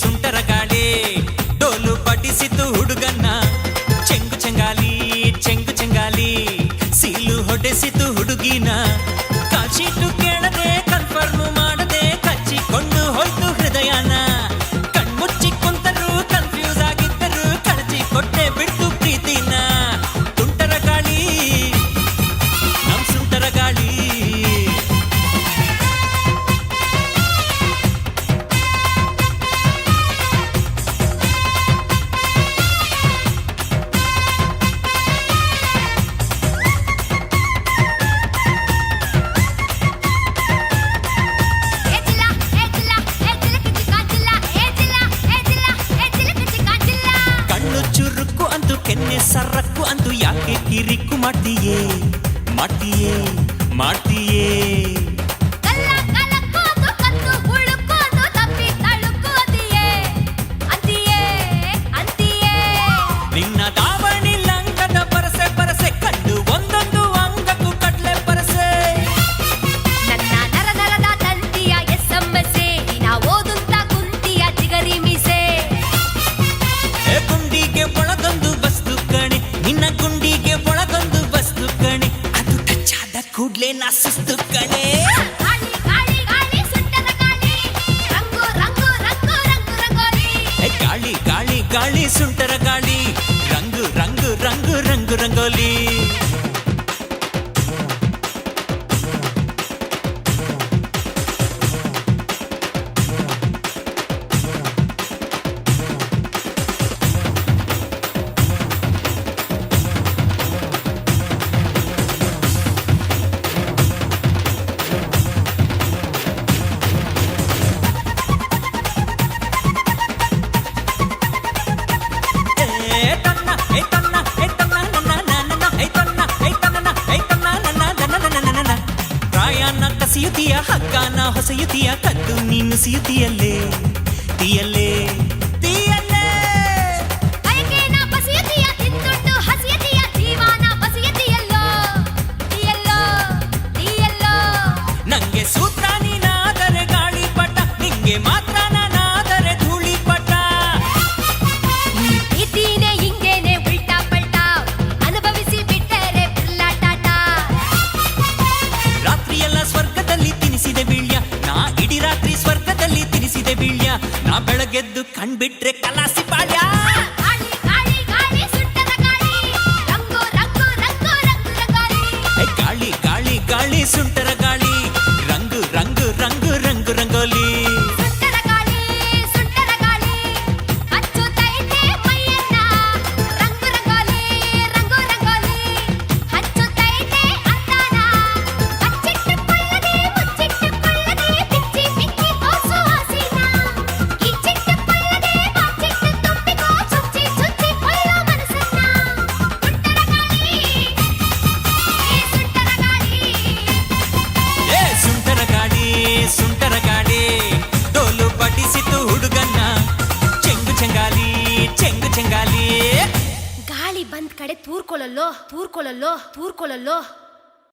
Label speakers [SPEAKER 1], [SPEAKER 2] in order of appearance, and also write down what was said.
[SPEAKER 1] ಸುಂಟರಗಾಳೆ ಡೋಲು ಪಡಿಸಿತು ಹುಡುಗನ್ನ ಚೆಂಗು ಚೆಂಗಾಲಿ ಚೆಂಗು ಚೆಂಗಾಲಿ ಸೀಲು ಹೊಡೆಸಿತು ಹುಡುಗಿನ
[SPEAKER 2] ಕಾಶಿ மாட்டிரிக்கும் மாட்டியே
[SPEAKER 1] மாட்டியே மாட்டியே. ಗೂಡ್ಲೆ ನಾಸಿಸ್ತು ಕಣೆ
[SPEAKER 2] ಗಾಳಿ ಗಾಳಿ ಗಾಳಿ
[SPEAKER 1] ಸುಂಟರ ಗಾಳಿ ರಂಗು ರಂಗು ರಂಗು ರಂಗು ರಂಗೋಲಿ ಆಸೆಯ ತೀಯ ಕದ್ದು ನೀನು ಸಿಯುತಿಯಲ್ಲೇ ತೀಯಲ್ಲೇ ಬಂದೆ ಬೀಳ್ಯ. ನಾ ಬೆಳಗೆದ್ದು ಕಣ್ಬಿಟ್ರೆ ಕಲಾಸಿ ಬಾಳ್ಯ ಸುಂಟರಗಾಡೆ ಡೋಲು ಪಡಿಸಿತು ಹುಡುಗನ್ನ ಚೆಂಗು ಚೆಂಗಾಲಿ ಚೆಂಗು ಚೆಂಗಾಲಿ
[SPEAKER 2] ಗಾಳಿ ಬಂದ್ ಕಡೆ ತೂರ್ಕೊಳ್ಳಲ್ಲೋ ತೂರ್ಕೊಳ್ಳಲ್ಲೋ ತೂರ್ಕೊಳ್ಳಲ್ಲೋ